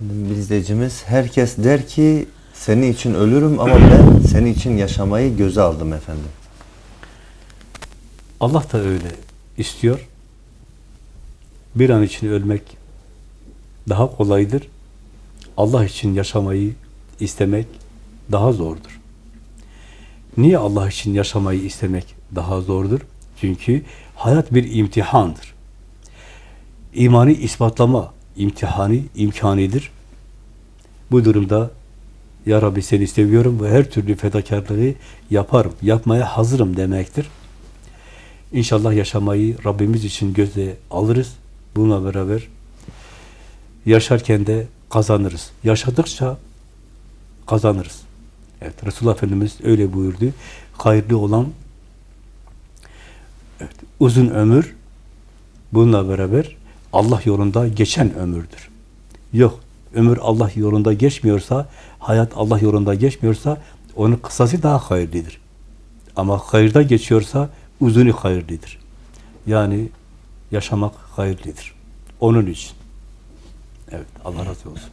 Bir izleyicimiz herkes der ki senin için ölürüm ama ben senin için yaşamayı göze aldım efendim. Allah da öyle istiyor. Bir an için ölmek daha kolaydır. Allah için yaşamayı istemek daha zordur. Niye Allah için yaşamayı istemek daha zordur? Çünkü hayat bir imtihandır. İmanı ispatlama imtihanı, imkanidir. Bu durumda Ya Rabbi seni seviyorum ve her türlü fedakarlığı yaparım, yapmaya hazırım demektir. İnşallah yaşamayı Rabbimiz için göze alırız. Bununla beraber yaşarken de kazanırız. Yaşadıkça kazanırız. Evet, Resulullah Efendimiz öyle buyurdu. Hayırlı olan evet, uzun ömür bununla beraber Allah yolunda geçen ömürdür. Yok, ömür Allah yolunda geçmiyorsa, hayat Allah yolunda geçmiyorsa onun kısası daha hayırlıdır. Ama hayırda geçiyorsa uzunu hayırlıdır. Yani yaşamak hayırlıdır. Onun için. Evet, Allah razı olsun.